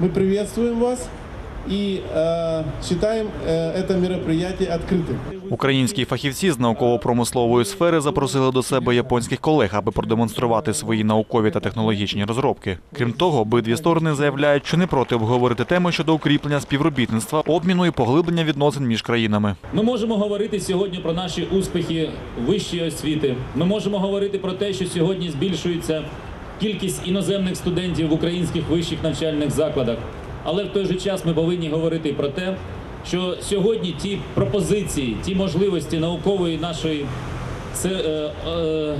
Мы приветствуем вас и э, считаем э, это мероприятие открытым. Українські фахівці з науково-промислової сфери запросили до себе японських колег, аби продемонструвати свої наукові та технологічні розробки. Крім того, обидві сторони заявляють, що не проти обговорити теми щодо укріплення співробітництва, обміну і поглиблення відносин між країнами. Ми можемо говорити сьогодні про наші успіхи вищої освіти. Ми можемо говорити про те, що сьогодні збільшується кількість іноземних студентів в українських вищих навчальних закладах. Але в той же час ми повинні говорити про те, що сьогодні ті пропозиції, ті можливості наукової нашої це, е, е,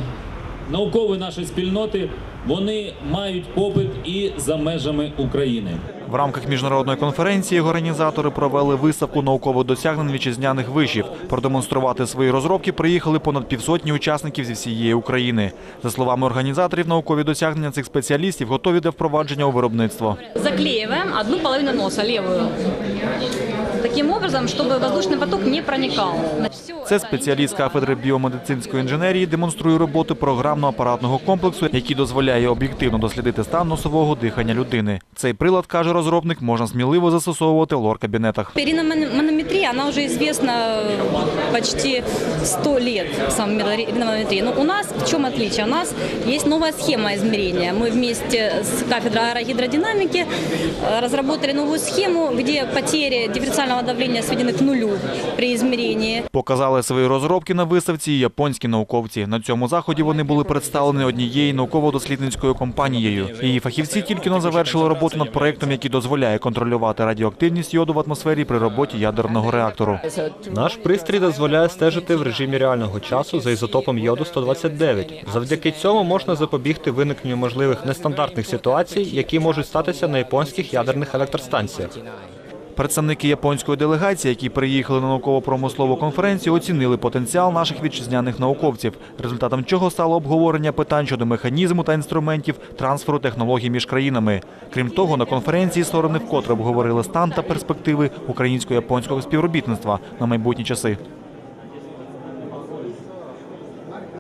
наукової нашої спільноти, вони мають попит і за межами України. В рамках міжнародної конференції організатори провели виставку наукових досягнень вітчизняних вишів. Продемонструвати свої розробки приїхали понад півсотні учасників зі всієї України. За словами організаторів, наукові досягнення цих спеціалістів готові до впровадження у виробництво. Заклеиваем одну половину носа, левую Таким образом, чтобы воздушный поток не проникал. Всё Це это спеціаліст индивидуально. кафедри біомедицинської інженерії демонструє роботу програмно-апаратного комплексу, який дозволяє об'єктивно дослідити стан носового дихання людини. Цей прилад, каже розробник, можна сміливо застосовувати в лор-кабінетах. Риноманометрия, она уже известна почти 100 лет, сам метод риноманометрии. Но у нас в чем отличие? У нас есть новая схема измерения. Мы вместе с кафедрой аэрогидродинамики э, разработали новую схему, где потери дифференциального давления сведены к нулю при измерении. Показали свої розробки на виставці і японські науковці. На цьому заході вони були представлені однією науково-дослідницькою компанією. Її фахівці тільки но завершили роботу над проектом, який дозволяє контролювати радіоактивність йоду в атмосфері при роботі ядерного реактору. Наш пристрій дозволяє стежити в режимі реального часу за ізотопом йоду 129. Завдяки цьому можна запобігти виникненню можливих нестандартних ситуацій, які можуть статися на японських ядерних електростанціях. Представники японської делегації, які приїхали на науково-промислову конференцію, оцінили потенціал наших вітчизняних науковців, результатом чого стало обговорення питань щодо механізму та інструментів трансферу технологій між країнами. Крім того, на конференції сторони вкотре обговорили стан та перспективи українсько-японського співробітництва на майбутні часи.